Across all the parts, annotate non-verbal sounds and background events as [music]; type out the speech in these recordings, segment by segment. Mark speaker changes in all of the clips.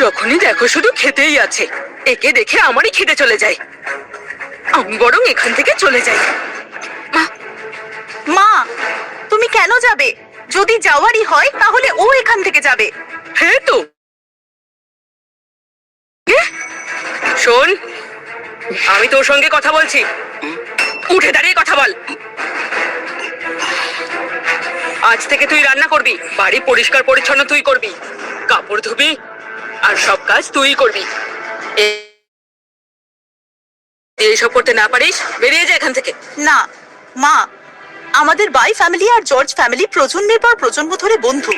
Speaker 1: যখনই দেখো শুধু খেতেই আছে একে দেখে আমারই খেতে চলে যায়। আমি বরং এখান থেকে চলে যাই।
Speaker 2: মা তুমি কেন যাবে? যদি যাওয়ারই হয় তাহলে ও এখান থেকে যাবে।
Speaker 1: হ্যাঁ তো? শোন আমি তোর সঙ্গে কথা বলছি। উঠে দাঁড়িয়ে কথা বল। আজ থেকে তুই রান্না করবি, বাড়ি পরিষ্কার পরিচ্ছন্ন তুই করবি, কাপড় ধুবি, আর সব কাজ তুই করবি। এইসব করতে না পারিস, বেরিয়ে যা এখান থেকে।
Speaker 2: না, মা, আমাদের বাই ফ্যামিলি আর জর্জ ফ্যামিলি প্রজন্মের পর প্রজন্ম ধরে বন্ধু।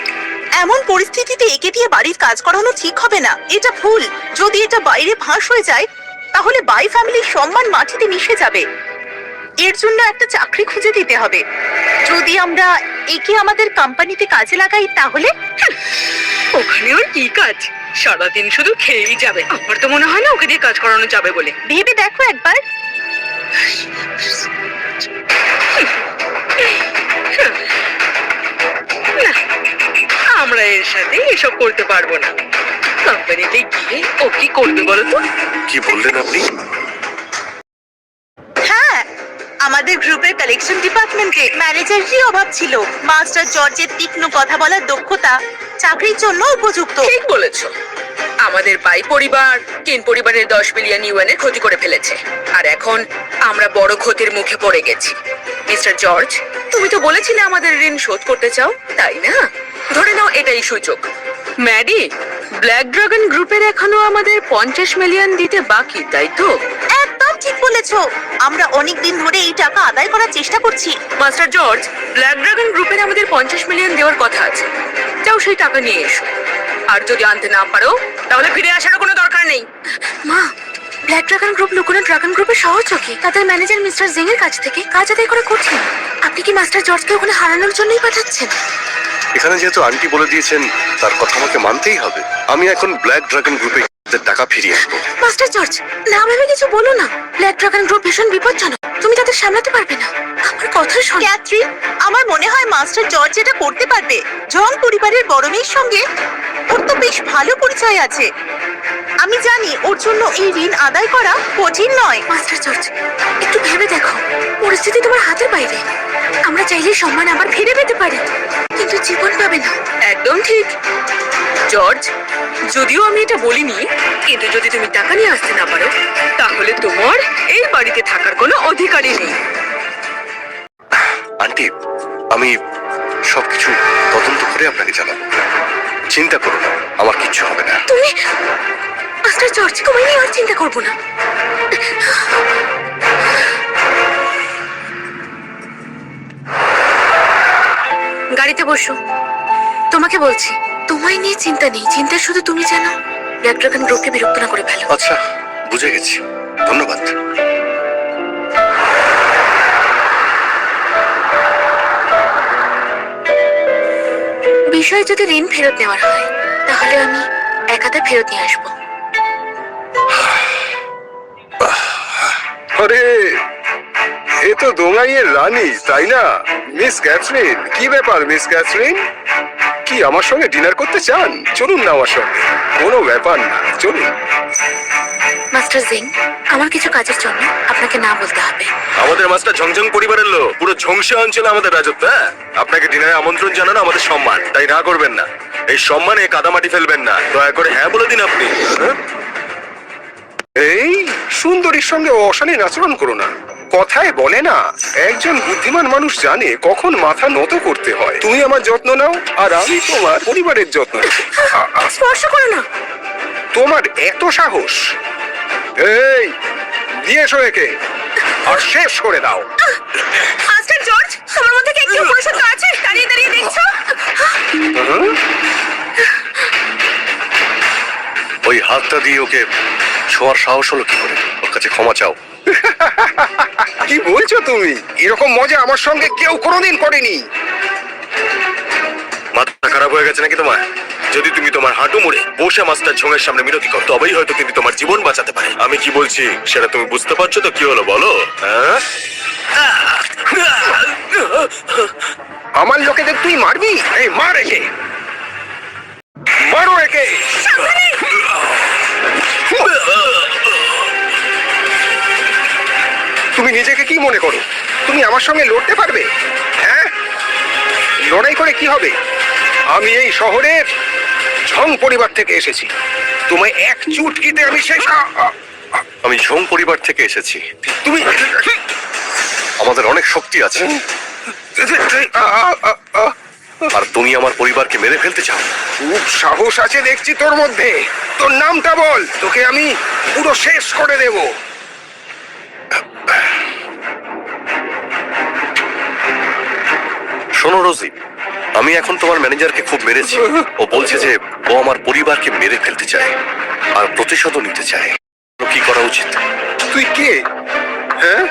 Speaker 2: এমন পরিস্থিতিতে একে দিয়ে বাড়ির কাজ করানো ঠিক হবে না। এটা ভুল। যদি এটা বাইরে ফাঁস হয়ে যায়, তাহলে বাই ফ্যামিলির সম্মান মাটিতে মিশে যাবে। এর জন্য একটা চাকরি খুঁজে দিতে হবে। যদি আমরা একে আমাদের কোম্পানিতে কাজে লাগাই তাহলে?
Speaker 1: ওখানে ওর কি কাজ? সারাদিন শুধু খেয়েই যাবে। আমার তো মনে হয় না ওকে দিয়ে কাজ করানো যাবে বলে।
Speaker 2: ভেবে দেখো একবার।
Speaker 1: না আমরা এর সাথে এসব করতে পারব না। কোম্পানিতে গিয়ে ও কি করবে বলো তো?
Speaker 3: কি বললেন আপনি?
Speaker 2: আমাদের গ্রুপের কালেকশন ডিপার্টমেন্টে ম্যানেজারই অভাব ছিল। মাস্টার জর্জের তীক্ষ্ণ কথা বলার দক্ষতা চাকরির জন্য উপযুক্ত।
Speaker 1: ঠিক বলেছ। আমাদের বাই পরিবার, কেন পরিবারের দশ বিলিয়ন ইউএনের ক্ষতি করে ফেলেছে। আর এখন আমরা বড় ক্ষতির মুখে পড়ে গেছি। মিস্টার জর্জ তুমি তো বলেছিলে আমাদের ঋণ শোধ করতে চাও, তাই না? ধরে নাও এটাই সুযোগ। ম্যাডি ব্ল্যাক ড্রাগন গ্রুপের এখনও আমাদের পঞ্চাশ মিলিয়ন দিতে বাকি, তাই তো?
Speaker 2: ঠিক বলেছ। আমরা অনেক দিন ধরে এই টাকা আদায় করার চেষ্টা করছি।
Speaker 1: মাস্টার জর্জ ব্ল্যাক ড্রাগন গ্রুপের আমাদের পঞ্চাশ মিলিয়ন দেওয়ার কথা আছে। যাও সেই টাকা নিয়ে এসো। আর যদি আনতে না পারো তাহলে ফিরে আসারও কোনো দরকার নেই।
Speaker 4: মা ব্ল্যাক ড্রাগন গ্রুপ লুকোনো ড্রাগন গ্রুপের সহযোগী তাদের ম্যানেজার মিস্টার জিং এর কাছ থেকে কাজ আদায় করা কঠিন। আপনি কি মাস্টার জর্জকে ওখানে হারানোর জন্যই পাঠাচ্ছেন?
Speaker 3: এখানে যেহেতু আন্টি বলে দিয়েছেন তার কথা আমাকে মানতেই হবে। আমি এখন ব্ল্যাক ড্রাগন গ্রুপে তাদের টাকা ফিরিয়ে আসব।
Speaker 4: মাস্টার জর্জ না ভেবে কিছু বলো না। ব্ল্যাক ড্রাগন গ্রুপ ভীষণ বিপজ্জনক। তুমি তাদের সামলাতে পারবে না। আমার কথা শোনো।
Speaker 2: ক্যাথরিন আমার মনে হয় মাস্টার জর্জ এটা করতে পারবে। জন পরিবারের বড় মেয়ের সঙ্গে ওর তো বেশ ভালো পরিচয় আছে। আমি জানি ওর জন্য এই ঋণ আদায় করা কঠিন নয়।
Speaker 4: মাস্টার জর্জ একটু ভেবে দেখো। পরিস্থিতি তোমার হাতের বাইরে। আমরা চাইলে সম্মান আবার ফিরে পেতে পারি। কিন্তু জীবন পাবে না।
Speaker 1: একদম ঠিক। জর্জ যদিও আমি এটা বলিনি কিন্তু যদি তুমি টাকা নিয়ে আসতে না পারো তাহলে তোমার এই বাড়িতে থাকার কোনো অধিকারই নেই।
Speaker 3: আন্টি আমি সবকিছু তদন্ত করে আপনাকে জানাব। চিন্তা করো না আমার কিচ্ছু হবে না।
Speaker 4: তুমি মাস্টার জর্জ তোমায় নিয়ে আর চিন্তা করব না। গাড়িতে বসো। তোমাকে বলছি তোমায় নিয়ে চিন্তা নেই। চিন্তা শুধু তুমি জানো। ড্রাগন গ্রুপকে বিরক্ত না করে ফেলো।
Speaker 3: আচ্ছা বুঝে গেছি। ধন্যবাদ।
Speaker 4: বিষয় যদি ঋণ ফেরত নেওয়ার হয় তাহলে আমি একাতে ফেরত নিয়ে আসব।
Speaker 5: আরে এ তো দোঙাইয়ের রানী তাই না? মিস ক্যাথরিন কি ব্যাপার মিস ক্যাথরিন কি আমার সঙ্গে ডিনার করতে চান? চলুন না আমার সঙ্গে। কোনো ব্যাপার না চলুন।
Speaker 4: মাস্টার জিং আমার কিছু কাজের জন্য আপনাকে না বলতে হবে।
Speaker 3: আমাদের মাস্টার ঝংঝং পরিবারের লোক পুরো ঝংসা অঞ্চলে আমাদের রাজত্ব হ্যাঁ? আপনাকে ডিনারে আমন্ত্রণ জানানো আমাদের সম্মান তাই না করবেন না। এই সম্মানে কাদামাটি ফেলবেন না দয়া করে হ্যাঁ বলে দিন আপনি হ্যাঁ?
Speaker 5: এই সুন্দরীর সঙ্গে অশালীন আচরণ করো না। কথায় বলে না। একজন বুদ্ধিমান মানুষ জানে কখন মাথা নত করতে হয়। তুমি আমার যত্ন নাও আর আমি তোমার পরিবারের যত্ন নেব।
Speaker 4: স্পর্শ করো না।
Speaker 5: তোমার এত সাহস। এই দিয়ে এসো একে। আর শেষ করে দাও।
Speaker 1: মাস্টার জর্জ তোমার মধ্যে কি একটু পুরুষত্ব আছে? দাঁড়িয়ে দাঁড়িয়ে দেখছ?
Speaker 3: ওই হাতটা দিয়ে ওকে ছোঁয়ার সাহস হলো কি করে? ওর কাছে ক্ষমা চাও। [laughs]
Speaker 5: কি বলছো তুমি? এরকম মজা আমার সঙ্গে কেউ কোনোদিন করেনি।
Speaker 3: মাথা খারাপ হয়ে গেছে নাকি তোমার? যদি তুমি তোমার হাঁটু মুড়ে বসে মাস্টার ঝোঙের সামনে মিনতি কর তবেই হয়তো তিনি তোমার জীবন বাঁচাতে পারে। আমি কি বলছি? সেটা তুমি বুঝতে পারছ তো? কি হলো বলো? হ্যাঁ?
Speaker 5: আমার লোকেদের তুই মারবি? এই মার একে। মারো একে। কি মনে করো? তুমি আমার সঙ্গে লড়তে পারবে? হ্যাঁ? লড়াই করে কি হবে? আমি এই শহরের ঝং পরিবার থেকে এসেছি। তোমায় এক চুটকিতে আমি শেষ
Speaker 3: আমি ঝং পরিবার থেকে এসেছি।
Speaker 5: তুমি
Speaker 3: আমাদের অনেক শক্তি আছে। আর তুমি আমার পরিবারকে মেরে ফেলতে চাও।
Speaker 5: খুব সাহস আছে দেখছি তোর মধ্যে। তোর নামটা বল। তোকে আমি পুরো শেষ করে দেব।
Speaker 3: শোনো রোজি আমি এখন তোমার ম্যানেজারকে খুব মেরেছি। ও বলছে যে ও আমার পরিবারকে মেরে ফেলতে চায় আর প্রতিশোধও নিতে চায়। কি করা উচিত?
Speaker 5: তুই কে? হ্যাঁ?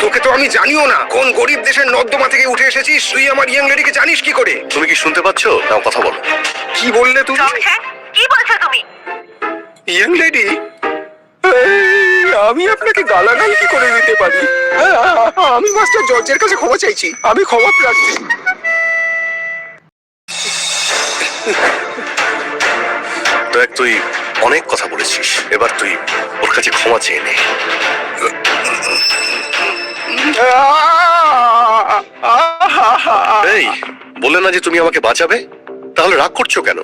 Speaker 5: তোকে তো আমি জানিও না। কোন গরিব দেশের নর্দমা থেকে উঠে এসেছিস? তুই আমার ইয়াং লেডিকে জানিস কি করে?
Speaker 3: তুমি কি শুনতে পাচ্ছ? নাও কথা বলো।
Speaker 5: কি বললে তুমি?
Speaker 2: কি বলছো তুমি?
Speaker 5: Young lady? আমি আপনাকে গালাগাল কি করে দিতে পারি? আ- আমি মাস্টার জর্জের কাছে ক্ষমা চাইছি। আমি ক্ষমা প্রার্থী।
Speaker 3: তুই অনেক কথা বলেছিস। এবার তুই ওর কাছে ক্ষমা চেয়ে নে। এই বলে না যে তুমি আমাকে বাঁচাবে? তাহলে রাগ করছ কেন?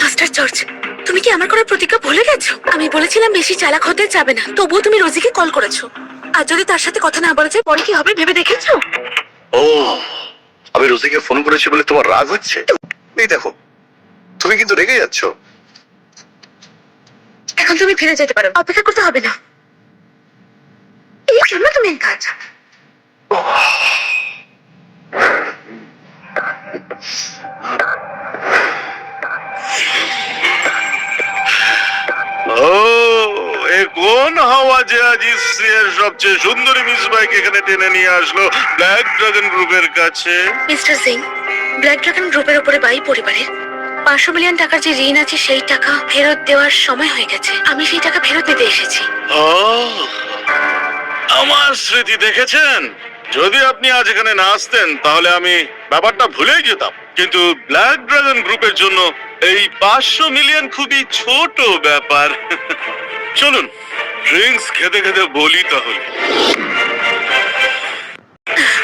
Speaker 4: মাস্টার জর্জ তুমি কি আমার করার প্রতিজ্ঞা ভুলে গেছো? আমি বলেছিলাম বেশি চালাক হতে যাবে না। তবুও তুমি রোজিকে কল করেছ। আর যদি তার সাথে কথা না বলা যায় পরে কি হবে ভেবে দেখেছ?
Speaker 3: ও আমি রোজিকে ফোন করেছি বলে তোমার রাগ হচ্ছে? এই দেখো তুমি কিন্তু রেগে যাচ্ছ।
Speaker 4: এখন তুমি ফিরে যেতে পারো। অপেক্ষা করতে হবে না। এই জন্য তুমি কাজ।
Speaker 6: কোন হাওয়া যে আজ ইসরিয়ার সবচেয়ে সুন্দরী মিস বাইক এখানে টেনে নিয়ে আসলো? ব্ল্যাক ড্রাগন গ্রুপের কাছে।
Speaker 4: মিস্টার সিং ব্ল্যাক ড্রাগন গ্রুপের উপরে বাই পরিবারের পাঁচশো মিলিয়ন টাকার যে ঋণ আছে, সেই টাকা ফেরত দেওয়ার সময় হয়ে গেছে। আমি সেই টাকা ফেরত দিতে এসেছি।
Speaker 6: আমার স্মৃতি দেখেছেন? যদি আপনি আজ এখানে না আসতেন, তাহলে আমি ব্যাপারটা ভুলেই যেতাম। কিন্তু ব্ল্যাক ড্রাগন গ্রুপের জন্য এই পাঁচশো মিলিয়ন খুবই ছোট ব্যাপার। চলুন ড্রিঙ্কস খেতে খেতে বলি তাহলে।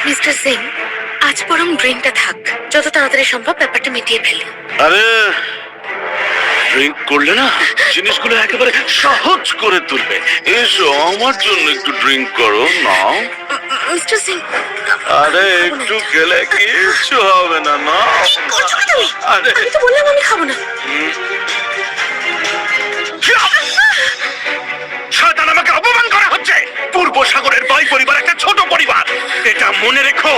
Speaker 4: মিস্টার সিং আজ বরং ড্রিঙ্কটা থাক। যত তাড়াতাড়ি সম্ভব ব্যাপারটা মিটিয়ে ফেলি।
Speaker 6: আরে ড্রিঙ্ক করলে না জিনিসগুলো একেবারে সহজ করে তুলবে। এসো আমার জন্য একটু ড্রিঙ্ক করো নাও।
Speaker 4: মিস্টার সিং
Speaker 6: আরে একটু খেলে কিচ্ছু হবে না না
Speaker 4: করছ কি তুমি?
Speaker 6: আরে।
Speaker 4: আমি তো বললাম আমি খাব না।
Speaker 6: শয়তান আমাকে অপমান করা হচ্ছে। পূর্ব সাগরের বাই পরিবার একটা ছোট পরিবার মনে রেখো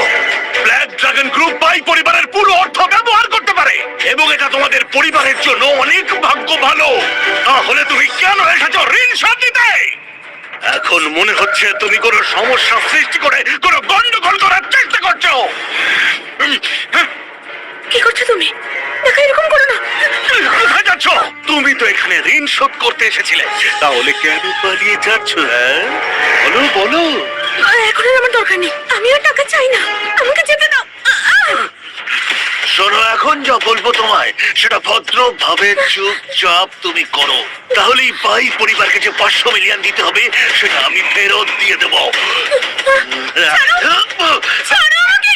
Speaker 6: ব্ল্যাক ড্রাগন গ্রুপ বাই পরিবারের পুরো অর্থ ব্যবহার করতে পারে। এবং এটা তোমাদের পরিবারের জন্য অনেক ভাগ্য ভালো। তাহলে তুমি কেন এসেছ ঋণ শোধ দিতে? এখন মনে হচ্ছে তুমি কোনো সমস্যা সৃষ্টি করে কোনো গন্ডগোল করার চেষ্টা করছ। হ্যাঁ,
Speaker 4: কি করছ তুমি? দেখো এরকম করো না।
Speaker 6: কোথায় যাচ্ছ? তুমি তো এখানে ঋণ শোধ করতে এসেছিলে। তাহলে কেন পালিয়ে যাচ্ছ হ্যাঁ? বলো বলো।
Speaker 4: এখন আর আমার দরকার নেই। আমি আর টাকা চাই না। আমাকে যেতে দাও।
Speaker 6: শোনো এখন যা বলব তোমায় সেটা ভদ্রভাবে চুপচাপ তুমি করো। তাহলেই পাই পরিবারকে যে পাঁচশো মিলিয়ন দিতে হবে সেটা আমি ফেরত দিয়ে দেবো।
Speaker 4: ছাড়ো আমাকে!